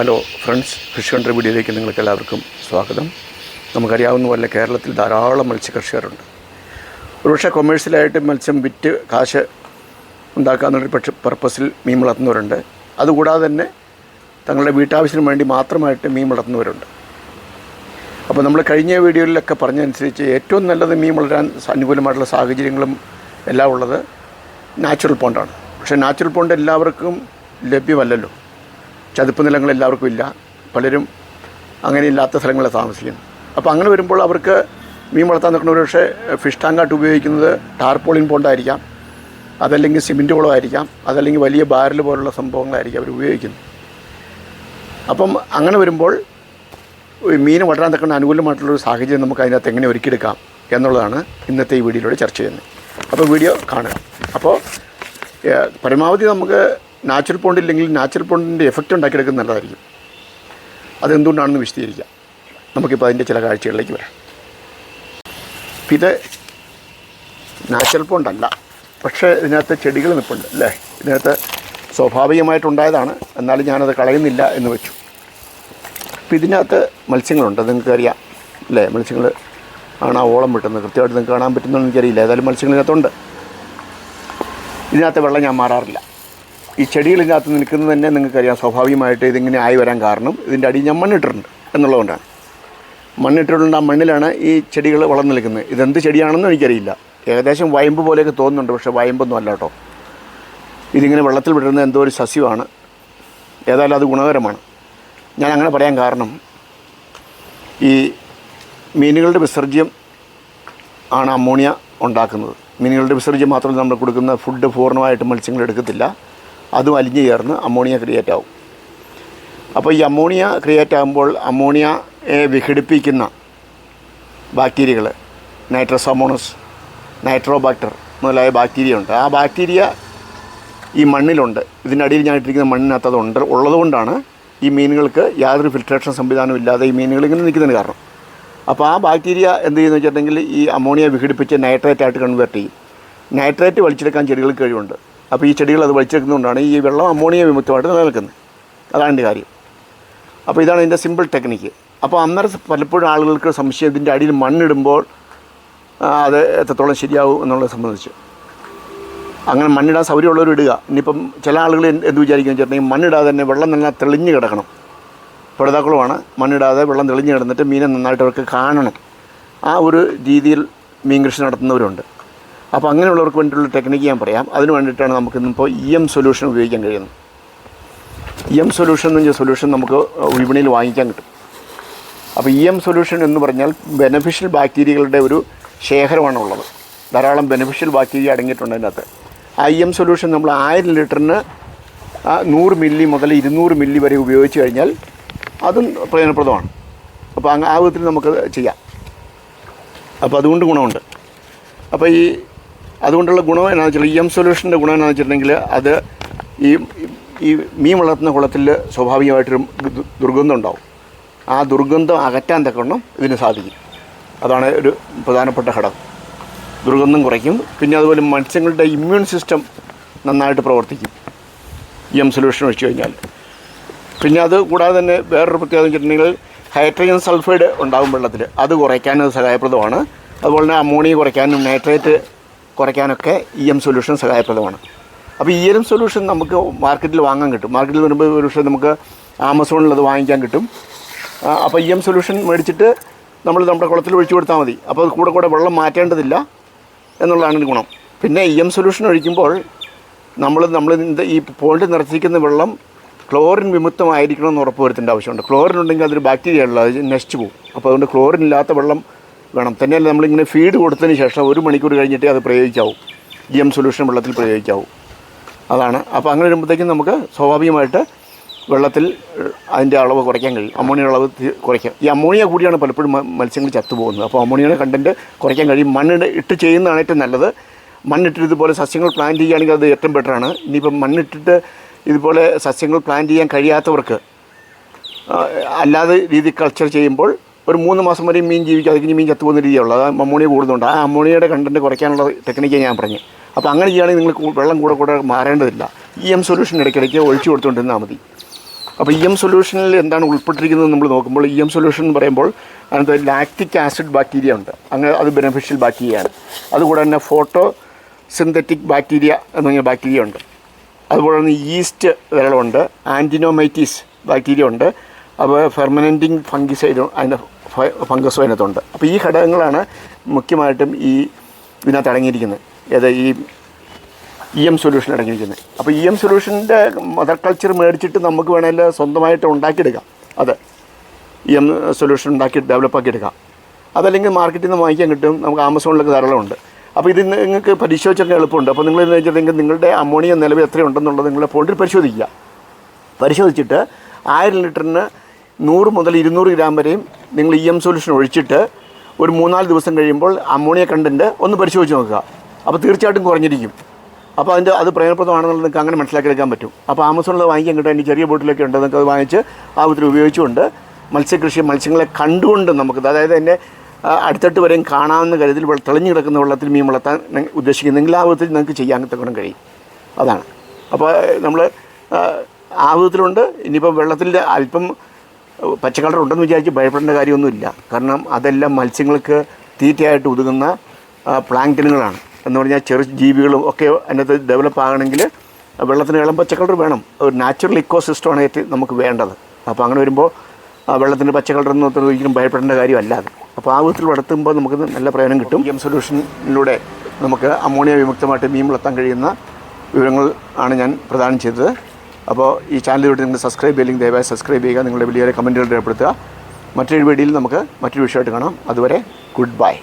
Hello friends fish country വീഡിയോയിലേക്ക് നിങ്ങൾക്ക് എല്ലാവർക്കും സ്വാഗതം. നമുക്കറിയാവുന്ന പോലെ കേരളത്തിൽ ധാരാളം മത്സ്യകർഷകരുണ്ട്. ഒരുപക്ഷെ കൊമേഴ്സ്യലായിട്ട് മത്സ്യം വിറ്റ് കാശ് ഉണ്ടാക്കാമെന്നൊരു പക്ഷെ പർപ്പസിൽ മീൻ വളർത്തുന്നവരുണ്ട്. അതുകൂടാതെ തന്നെ തങ്ങളുടെ വീട്ടാവശ്യത്തിന് വേണ്ടി മാത്രമായിട്ട് മീൻ വളർത്തുന്നവരുണ്ട്. അപ്പോൾ നമ്മൾ കഴിഞ്ഞ വീഡിയോയിലൊക്കെ പറഞ്ഞതനുസരിച്ച് ഏറ്റവും നല്ലത് മീൻ വളരാൻ അനുകൂലമായിട്ടുള്ള സാഹചര്യങ്ങളും എല്ലാം ഉള്ളത് നാച്ചുറൽ പോണ്ടാണ് പക്ഷേ നാച്ചുറൽ പോണ്ട് എല്ലാവർക്കും ലഭ്യമല്ലല്ലോ. ചതുപ്പ് നിലങ്ങൾ എല്ലാവർക്കും ഇല്ല. പലരും അങ്ങനെ ഇല്ലാത്ത സ്ഥലങ്ങളിൽ താമസിക്കുന്നു അപ്പോൾ അങ്ങനെ വരുമ്പോൾ അവർക്ക് മീൻ വളർത്താൻ നിൽക്കുന്ന ഒരു പക്ഷേ ഫിഷ് ടാങ്കായിട്ട് ഉപയോഗിക്കുന്നത് ടാർപോളിൻ പോണ്ടായിരിക്കാം. അതല്ലെങ്കിൽ സിമെന്റ് കുളമായിരിക്കാം. അതല്ലെങ്കിൽ വലിയ ബാരൽ പോലുള്ള സംഭവങ്ങളായിരിക്കും അവർ ഉപയോഗിക്കുന്നത്. അപ്പം അങ്ങനെ വരുമ്പോൾ മീൻ വളരാൻ തക്കുന്ന അനുകൂലമായിട്ടുള്ളൊരു സാഹചര്യം നമുക്ക് അതിനകത്ത് എങ്ങനെ ഒരുക്കിയെടുക്കാം എന്നുള്ളതാണ് ഇന്നത്തെ ഈ വീഡിയോയിലൂടെ ചർച്ച ചെയ്യുന്നത്. അപ്പോൾ വീഡിയോ കാണുക. അപ്പോൾ പരമാവധി നമുക്ക് നാച്ചുറൽ പോണ്ട് ഇല്ലെങ്കിൽ നാച്ചുറൽ പോണ്ടിന്റെ എഫക്റ്റ് ഉണ്ടാക്കിയെടുക്കുന്നത് നല്ലതായിരിക്കും. അതെന്തുകൊണ്ടാണെന്ന് വിശദീകരിക്കാം. നമുക്കിപ്പോൾ അതിന്റെ ചില കാഴ്ചകളിലേക്ക് വരാം. ഇത് നാച്ചുറൽ പോണ്ടല്ല പക്ഷേ ഇതിനകത്ത് ചെടികൾ നിൽപ്പുണ്ട് അല്ലേ? ഇതിനകത്ത് സ്വാഭാവികമായിട്ടുണ്ടായതാണ് എന്നാലും ഞാനത് കളയുന്നില്ല എന്ന് വെച്ചു. അപ്പം ഇതിനകത്ത് മത്സ്യങ്ങളുണ്ട്. നിങ്ങൾക്കറിയാം അല്ലേ? മത്സ്യങ്ങൾ ആണ് ആ ഓളം വിട്ടുന്നത്. കൃത്യമായിട്ട് നിങ്ങൾക്ക് കാണാൻ പറ്റുന്നതെന്ന് എനിക്കറിയില്ല. ഏതായാലും മത്സ്യങ്ങൾ ഇതിനകത്തുണ്ട്. ഇതിനകത്ത് വെള്ളം ഞാൻ മാറാറില്ല. ഈ ചെടികളിനകത്ത് നിൽക്കുന്നത് തന്നെ നിങ്ങൾക്കറിയാം. സ്വാഭാവികമായിട്ട് ഇതിങ്ങനെ ആയി വരാൻ കാരണം ഇതിന്റെ അടിയിൽ ഞാൻ മണ്ണിട്ടിട്ടുണ്ട് എന്നുള്ളതുകൊണ്ടാണ്. മണ്ണിട്ടിട്ടുണ്ട് ആ മണ്ണിലാണ് ഈ ചെടികൾ വളർന്നു നിൽക്കുന്നത്. ഇതെന്ത് ചെടിയാണെന്ന് എനിക്കറിയില്ല. ഏകദേശം വയമ്പ് പോലെയൊക്കെ തോന്നുന്നുണ്ട് പക്ഷേ വയമ്പൊന്നും അല്ല കേട്ടോ. ഇതിങ്ങനെ വെള്ളത്തിൽ വിടുന്ന എന്തോ ഒരു സസ്യമാണ്. ഏതായാലും അത് ഗുണകരമാണ്. ഞാൻ അങ്ങനെ പറയാൻ കാരണം ഈ മീനുകളുടെ വിസർജ്യം ആണ് അമോണിയ ഉണ്ടാക്കുന്നത്. മീനുകളുടെ വിസർജ്യം മാത്രമല്ല നമ്മൾ കൊടുക്കുന്ന ഫുഡ് പൂർണമായിട്ട് മത്സ്യങ്ങൾ എടുക്കത്തില്ല അതും അലിഞ്ഞു ചേർന്ന് അമോണിയ ക്രിയേറ്റ് ആവും. അപ്പോൾ ഈ അമോണിയ ക്രിയേറ്റ് ആകുമ്പോൾ അമോണിയയെ വിഘടിപ്പിക്കുന്ന ബാക്ടീരിയകൾ നൈട്രോസോമോണസ് നൈട്രോബാക്ടർ മുതലായ ബാക്ടീരിയ ഉണ്ട്. ആ ബാക്ടീരിയ ഈ മണ്ണിലുണ്ട്. ഇതിന്റെ അടിയിൽ ഞാൻ ഇട്ടിരിക്കുന്ന മണ്ണിനകത്ത് അത് ഉണ്ട് ഉള്ളതുകൊണ്ടാണ് ഈ മീനുകൾക്ക് യാതൊരു ഫിൽട്രേഷൻ സംവിധാനവും ഇല്ലാതെ ഈ മീനുകൾ ഇങ്ങനെ നിൽക്കുന്നതിന് കാരണം. അപ്പോൾ ആ ബാക്ടീരിയ എന്ത് ചെയ്യുന്നു വെച്ചിട്ടുണ്ടെങ്കിൽ ഈ അമോണിയ വിഘടിപ്പിച്ച് നൈട്രേറ്റ് ആയിട്ട് കൺവേർട്ട് ചെയ്യും. നൈട്രേറ്റ് വലിച്ചെടുക്കാൻ ചെടികൾക്ക് കഴിവുണ്ട്. അപ്പോൾ ഈ ചെടികൾ അത് വലിച്ചെടുക്കുന്നതുകൊണ്ടാണ് ഈ വെള്ളം അമോണിയ വിമുക്തമായിട്ട് നിലനിൽക്കുന്നത്. അതാണ് എന്റെ കാര്യം. അപ്പോൾ ഇതാണ് ഇതിന്റെ സിമ്പിൾ ടെക്നിക്ക് അപ്പോൾ അന്നേരം പലപ്പോഴും ആളുകൾക്ക് സംശയം ഇതിന്റെ അടിയിൽ മണ്ണിടുമ്പോൾ അത് എത്രത്തോളം ശരിയാവും എന്നുള്ളത് സംബന്ധിച്ച്. അങ്ങനെ മണ്ണിടാൻ സൗകര്യമുള്ളവർ ഇടുക. ഇനിയിപ്പം ചില ആളുകൾ എന്ത് വിചാരിക്കും വെച്ചിട്ടുണ്ടെങ്കിൽ മണ്ണിടാതെ തന്നെ വെള്ളം നല്ല തെളിഞ്ഞ് കിടക്കണം. പഠിതാക്കളുമാണ് മണ്ണിടാതെ വെള്ളം തെളിഞ്ഞ് കിടന്നിട്ട് മീനെ നന്നായിട്ട് അവർക്ക് കാണണം. ആ ഒരു രീതിയിൽ മീൻ കൃഷി നടത്തുന്നവരുണ്ട്. അപ്പോൾ അങ്ങനെയുള്ളവർക്ക് വേണ്ടിയിട്ടുള്ള ടെക്നിക്ക് ഞാൻ പറയാം. അതിന് വേണ്ടിയിട്ടാണ് നമുക്ക് ഇന്നിപ്പോൾ ഇ എം സൊല്യൂഷൻ ഉപയോഗിക്കാൻ കഴിയുന്നത്. ഇ എം സൊല്യൂഷൻ എന്ന് പറഞ്ഞ സൊല്യൂഷൻ നമുക്ക് വിപണിയിൽ വാങ്ങിക്കാൻ കിട്ടും. അപ്പോൾ ഇ എം സൊല്യൂഷൻ എന്ന് പറഞ്ഞാൽ ബെനഫിഷ്യൽ ബാക്ടീരിയകളുടെ ഒരു ശേഖരമാണ് ഉള്ളത്. ധാരാളം ബെനഫിഷ്യൽ ബാക്ടീരിയ അടങ്ങിയിട്ടുണ്ട് അതിനകത്ത്. ആ ഇ എം സൊല്യൂഷൻ നമ്മൾ ആയിരം ലിറ്ററിന് നൂറ് മില്ലി മുതൽ ഇരുന്നൂറ് മില്ലി വരെ ഉപയോഗിച്ച് കഴിഞ്ഞാൽ അതും പ്രയോജനപ്രദമാണ്. അപ്പോൾ ആ വിധത്തിൽ നമുക്ക് ചെയ്യാം. അപ്പോൾ അതുകൊണ്ട് ഗുണമുണ്ട്. അപ്പോൾ ഈ അതുകൊണ്ടുള്ള ഗുണം എന്നാന്ന് വെച്ചിട്ടുണ്ടെങ്കിൽ ഇ എം സൊല്യൂഷന്റെ ഗുണം എന്നാന്ന് വെച്ചിട്ടുണ്ടെങ്കിൽ അത് ഈ ഈ മീൻ വളർത്തുന്ന കുളത്തിൽ സ്വാഭാവികമായിട്ടൊരു ദുർഗന്ധം ഉണ്ടാവും. ആ ദുർഗന്ധം അകറ്റാൻ തക്കവണ്ണം ഇതിന് സാധിക്കും. അതാണ് ഒരു പ്രധാനപ്പെട്ട ഘടകം. ദുർഗന്ധം കുറയ്ക്കും. പിന്നെ അതുപോലെ മത്സ്യങ്ങളുടെ ഇമ്മ്യൂൺ സിസ്റ്റം നന്നായിട്ട് പ്രവർത്തിക്കും. ഇ എം സൊല്യൂഷൻ ഒഴിച്ചു കഴിഞ്ഞാൽ. പിന്നെ അത് കൂടാതെ തന്നെ വേറൊരു പ്രത്യേകത വെച്ചിട്ടുണ്ടെങ്കിൽ ഹൈഡ്രജൻ സൾഫൈഡ് ഉണ്ടാകും വെള്ളത്തിൽ. അത് കുറയ്ക്കാനും സഹായപ്രദമാണ്. അതുപോലെ തന്നെ അമോണിയ കുറയ്ക്കാനും നൈട്രേറ്റ് കുറയ്ക്കാനൊക്കെ ഇ എം സൊല്യൂഷൻ സഹായപ്രദമാണ്. അപ്പോൾ ഇ എം സൊല്യൂഷൻ നമുക്ക് മാർക്കറ്റിൽ വാങ്ങാൻ കിട്ടും. മാർക്കറ്റിൽ വരുമ്പോൾ ഒരു പക്ഷേ നമുക്ക് ആമസോണിൽ അത് വാങ്ങിക്കാൻ കിട്ടും. അപ്പോൾ ഇ എം സൊല്യൂഷൻ മേടിച്ചിട്ട് നമ്മൾ നമ്മുടെ കുളത്തിൽ ഒഴിച്ചു കൊടുത്താൽ മതി. അപ്പോൾ കൂടെ കൂടെ വെള്ളം മാറ്റേണ്ടതില്ല എന്നുള്ളതാണ് ഗുണം. പിന്നെ ഇ എം സൊല്യൂഷൻ ഒഴിക്കുമ്പോൾ നമ്മൾ നമ്മൾ ഈ പോണ്ടിൽ നിറച്ചിരിക്കുന്ന വെള്ളം ക്ലോറിൻ വിമുക്തമായിരിക്കണം എന്ന് ഉറപ്പ് വരുത്തേണ്ട ആവശ്യമുണ്ട്. ക്ലോറിൻ ഉണ്ടെങ്കിൽ അതൊരു ബാക്ടീരിയ ഉള്ളത് അത് നശിച്ചു പോകും. അപ്പോൾ അതുകൊണ്ട് ക്ലോറിൻ ഇല്ലാത്ത വെള്ളം വേണം. തന്നെയല്ല നമ്മളിങ്ങനെ ഫീഡ് കൊടുത്തതിന് ശേഷം ഒരു മണിക്കൂർ കഴിഞ്ഞിട്ടേ അത് പ്രയോഗിക്കാവൂ. ജി എം സൊല്യൂഷൻ വെള്ളത്തിൽ പ്രയോഗിക്കാവൂ. അതാണ്. അപ്പോൾ അങ്ങനെ വരുമ്പോഴത്തേക്കും നമുക്ക് സ്വാഭാവികമായിട്ട് വെള്ളത്തിൽ അതിന്റെ അളവ് കുറയ്ക്കാൻ കഴിയും. അമോണിയ അളവ് കുറയ്ക്കാം. ഈ അമോണിയ കൂടിയാണ് പലപ്പോഴും മത്സ്യങ്ങൾ ചത്തുപോകുന്നത്. അപ്പോൾ അമോണിയയുടെ കണ്ടന്റ് കുറയ്ക്കാൻ കഴിയും. മണ്ണിട്ട് ഇട്ട് ചെയ്യുന്നതാണ് ഏറ്റവും നല്ലത്. മണ്ണിട്ടിട്ട് ഇതുപോലെ സസ്യങ്ങൾ പ്ലാന്റ് ചെയ്യുകയാണെങ്കിൽ അത് ഏറ്റവും ബെറ്ററാണ് ഇനിയിപ്പം മണ്ണിട്ടിട്ട് ഇതുപോലെ സസ്യങ്ങൾ പ്ലാന്റ് ചെയ്യാൻ കഴിയാത്തവർക്ക് അല്ലാതെ രീതി കൾച്ചർ ചെയ്യുമ്പോൾ ഒരു മൂന്ന് മാസം വരെ മീൻ ജീവിക്കും അതിന് മീൻ ചത്തുപോകുന്ന രീതിയുള്ളത് അത് അമോണിയ കൂടുന്നുണ്ട് ആ അമോണിയയുടെ കണ്ടന്റ് കുറയ്ക്കാനുള്ള ടെക്നിക്ക് ഞാൻ പറഞ്ഞു. അപ്പോൾ അങ്ങനെ ചെയ്യുകയാണെങ്കിൽ നിങ്ങൾ വെള്ളം കൂടെ കൂടെ മാറേണ്ടതില്ല. ഇ എം സൊല്യൂഷൻ ഇടയ്ക്കിടയ്ക്ക് ഒഴിച്ചു കൊടുത്തുകൊണ്ടിരുന്നാൽ മതി. അപ്പോൾ ഇ എം സൊല്യൂഷനിൽ എന്താണ് ഉൾപ്പെട്ടിരിക്കുന്നത് നമ്മൾ നോക്കുമ്പോൾ ഇ എം സൊല്യൂഷൻ എന്ന് പറയുമ്പോൾ അതിനകത്ത് ലാക്റ്റിക് ആസിഡ് ബാക്ടീരിയ ഉണ്ട്. അങ്ങനെ അത് ബെനിഫിഷ്യൽ ബാക്ടീരിയയാണ് അതുകൂടെ തന്നെ ഫോട്ടോ സിന്തറ്റിക് ബാക്ടീരിയ എന്ന് പറഞ്ഞ ബാക്ടീരിയ ഉണ്ട്. അതുപോലെ തന്നെ ഈസ്റ്റ് വിരളമുണ്ട്. ആന്റിനോമൈറ്റീസ് ബാക്ടീരിയ ഉണ്ട്. അപ്പോൾ ഫെർമനന്റിങ് ഫംഗിസൈഡ് അതിന്റെ ഫംഗസും അതിനകത്തുണ്ട് അപ്പോൾ ഈ ഘടകങ്ങളാണ് മുഖ്യമായിട്ടും ഈ ഇതിനകത്ത് അടങ്ങിയിരിക്കുന്നത്. ഏത് ഈ ഇ എം സൊല്യൂഷൻ അടങ്ങിയിരിക്കുന്നത്. അപ്പോൾ ഇ എം സൊല്യൂഷന്റെ മദർ കൾച്ചർ മേടിച്ചിട്ട് നമുക്ക് വേണമെങ്കിൽ സ്വന്തമായിട്ട് ഉണ്ടാക്കിയെടുക്കാം. അത് ഇ എം സൊല്യൂഷൻ ഉണ്ടാക്കി ഡെവലപ്പ് ആക്കി എടുക്കാം അതല്ലെങ്കിൽ മാർക്കറ്റിൽ നിന്ന് വാങ്ങിക്കാൻ കിട്ടും. നമുക്ക് ആമസോണിലൊക്കെ ധാരാളമുണ്ട് അപ്പോൾ ഇത് നിങ്ങൾക്ക് പരിശോധിച്ചൊക്കെ എളുപ്പമുണ്ട്. അപ്പോൾ നിങ്ങൾ വെച്ചിട്ടുണ്ടെങ്കിൽ നിങ്ങളുടെ അമോണിയ നിലവിൽ എത്രയുണ്ടെന്നുള്ളത് നിങ്ങളുടെ ഫോണിൽ പരിശോധിക്കുക. പരിശോധിച്ചിട്ട് ആയിരം ലിറ്ററിന് നൂറ് മുതൽ ഇരുന്നൂറ് ഗ്രാം വരെയും നിങ്ങൾ ഇ എം സൊല്യൂഷൻ ഒഴിച്ചിട്ട് ഒരു മൂന്നാൽ ദിവസം കഴിയുമ്പോൾ അമോണിയ കണ്ടന്റ് ഒന്ന് പരിശോധിച്ച് നോക്കുക. അപ്പോൾ തീർച്ചയായിട്ടും കുറഞ്ഞിരിക്കും. അപ്പോൾ അതിന്റെ അത് പ്രയോജനപ്രദമാണെന്നുള്ളത് നിങ്ങൾക്ക് അങ്ങനെ മനസ്സിലാക്കിയെടുക്കാൻ പറ്റും. അപ്പോൾ ആമസോണിൽ വാങ്ങിക്കാൻ കിട്ടാൻ എനിക്ക് ചെറിയ ബോട്ടിലൊക്കെ ഉണ്ട് നിങ്ങൾക്ക് അത് വാങ്ങിച്ച് ആ വിധത്തിൽ ഉപയോഗിച്ചുകൊണ്ട് മത്സ്യകൃഷി മത്സ്യങ്ങളെ കണ്ടുകൊണ്ട് നമുക്ക് അതായത് എന്റെ അടുത്തിട്ട് വരെയും കാണാവുന്ന കരുതിൽ തെളിഞ്ഞു കിടക്കുന്ന വെള്ളത്തിൽ മീൻ വളർത്താൻ ഉദ്ദേശിക്കുന്നെങ്കിൽ ആ വിധത്തിൽ നിങ്ങൾക്ക് ചെയ്യാൻ തക്കണം കഴിയും. അതാണ്. അപ്പോൾ നമ്മൾ ആ വിധത്തിലുണ്ട്. ഇനിയിപ്പോൾ വെള്ളത്തിന്റെ അല്പം പച്ച കളർ ഉണ്ടെന്ന് വിചാരിച്ച് ഭയപ്പെടേണ്ട കാര്യമൊന്നുമില്ല. കാരണം അതെല്ലാം മത്സ്യങ്ങൾക്ക് തീറ്റയായിട്ട് ഒതുങ്ങുന്ന പ്ലാങ്ടനുകളാണ് എന്ന് പറഞ്ഞാൽ ചെറു ജീവികളും ഒക്കെ അതിനകത്ത് ഡെവലപ്പ് ആകണമെങ്കിൽ വെള്ളത്തിന് ഇളം പച്ച കളർ വേണം. ഒരു നാച്ചുറൽ ഇക്കോ സിസ്റ്റമാണ് ഏറ്റവും നമുക്ക് വേണ്ടത്. അപ്പോൾ അങ്ങനെ വരുമ്പോൾ വെള്ളത്തിന്റെ പച്ച എന്ന് ഒരിക്കലും ഭയപ്പെടേണ്ട കാര്യമല്ല അത്. അപ്പോൾ ആ വിധത്തിൽ വളർത്തുമ്പോൾ നമുക്ക് നല്ല പ്രയോജനം കിട്ടും. എം സൊല്യൂഷനിലൂടെ നമുക്ക് അമോണിയ വിമുക്തമായിട്ട് മീൻ വളർത്താൻ കഴിയുന്ന വിവരങ്ങൾ ആണ് ഞാൻ പ്രദാനം ചെയ്തത്. അപ്പോൾ ഈ ചാനലിലൂടെ നിങ്ങൾ സബ്സ്ക്രൈബ് ചെയ്യില്ലെങ്കിൽ ദയവായി സബ്സ്ക്രൈബ് ചെയ്യുക നിങ്ങളുടെ വലിയ കമന്റുകൾ രേഖപ്പെടുത്തുക മറ്റൊരു വീഡിയോയിൽ നമുക്ക് മറ്റൊരു വിഷയമായിട്ട് കാണാം. അതുവരെ ഗുഡ് ബൈ